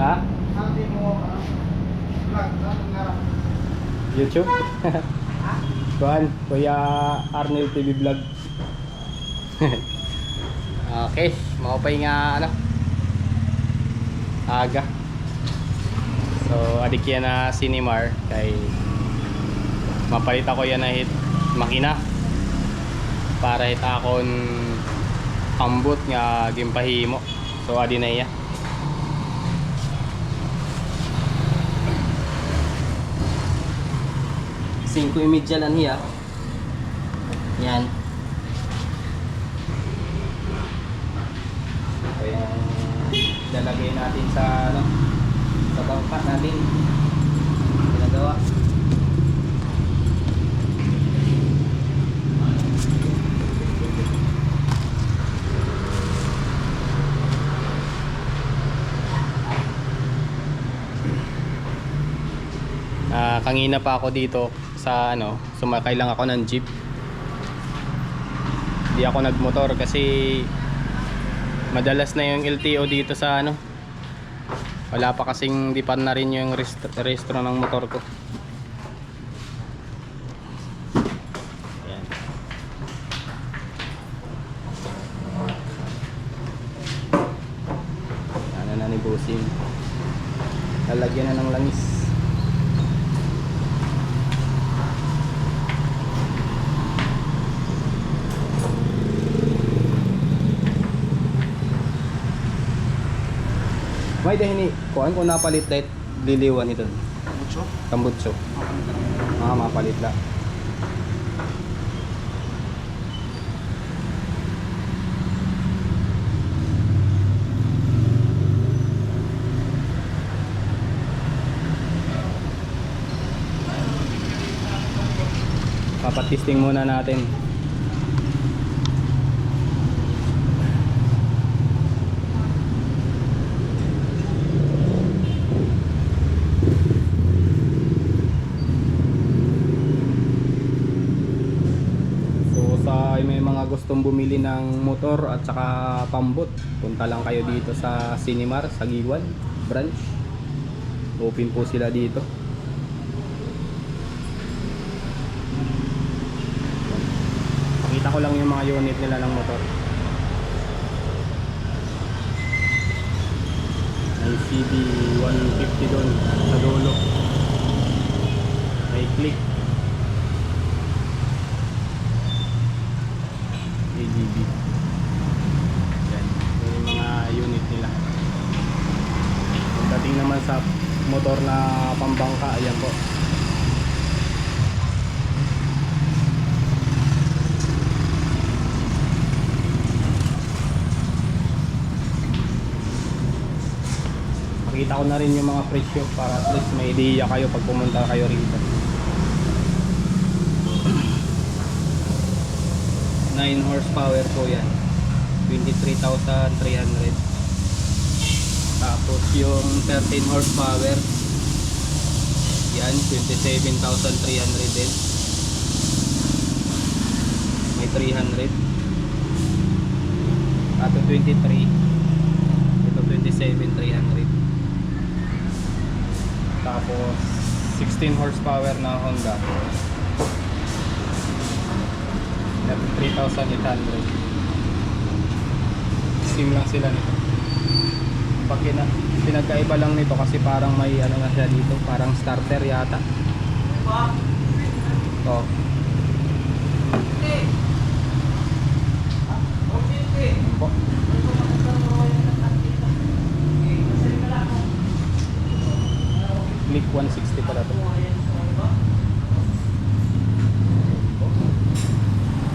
Ha? YouTube? Kuhan, Kuya Arnel TV Vlog. okay, maupay nga ano. Aga. So, adik yan na Cinemar kay mapalit ako yan na hit makina para hit akon ambot nga gimpahimo. So, adi na iya. Cinco imidya lang hiya. Yan. Ito yung lalagay natin sa ano, sa bangka natin. Ginagawa. Ah, kangina pa ako dito sa ano, sumakay lang ako ng jeep. Hindi ako nagmotor kasi madalas na yung LTO dito sa ano. Wala pa kasing di pa na rin yung rest- restro ng motor ko. Ayan. Ano na ni Bossing. Lalagyan na ng langis. May dahil ni kuan ko napalit dahil liliwan ito. Mucho? Tambutso. Ah, mapalit la. Papatisting muna natin. Sa may mga gustong bumili ng motor at saka pambot, punta lang kayo dito sa Cinemar sa Giwan branch. Open po sila dito. Pakita ko lang yung mga unit nila ng motor. May CB 150 doon sa dulo. May click. AGB. Yan. Yan yung mga unit nila. Sa motor na pambangka, ayan po. Pakita ko na rin yung mga presyo para at least may idea kayo pag pumunta kayo rito. 9 horsepower po yan 23,300 tapos yung 13 horsepower yan 27,300 din. May 300 ato 23 ito 27,300 tapos 16 horsepower na Honda. 3,800 sim lang sila nito pag pinagkaiba lang nito kasi parang may ano na siya dito parang starter yata. To po. Click 160 pala to.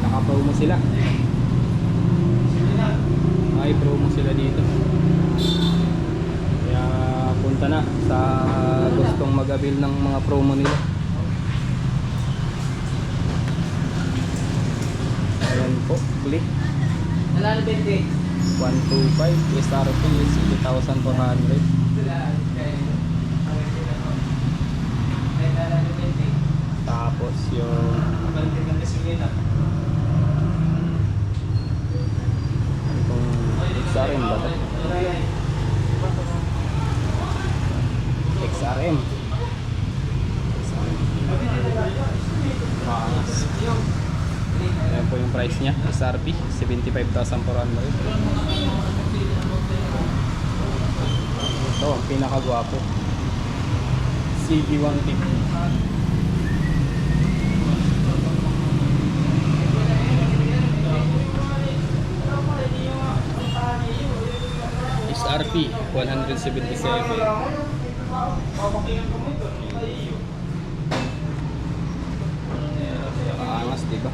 Naka-promo sila. May promo sila dito punta na sa gustong mag-avail ng mga promo nila. Ayan po click. Wala na 20. 125 SRP is 8,400 tapos yung sa rin ba to? RM. Ayan po yung price niya. SRP, 75,400. Ito, ang pinakagwapo. CB150. SRP 177 Paangas, di ba?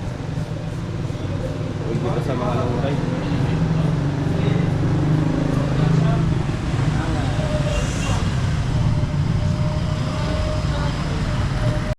Huwag dito sa mga ride.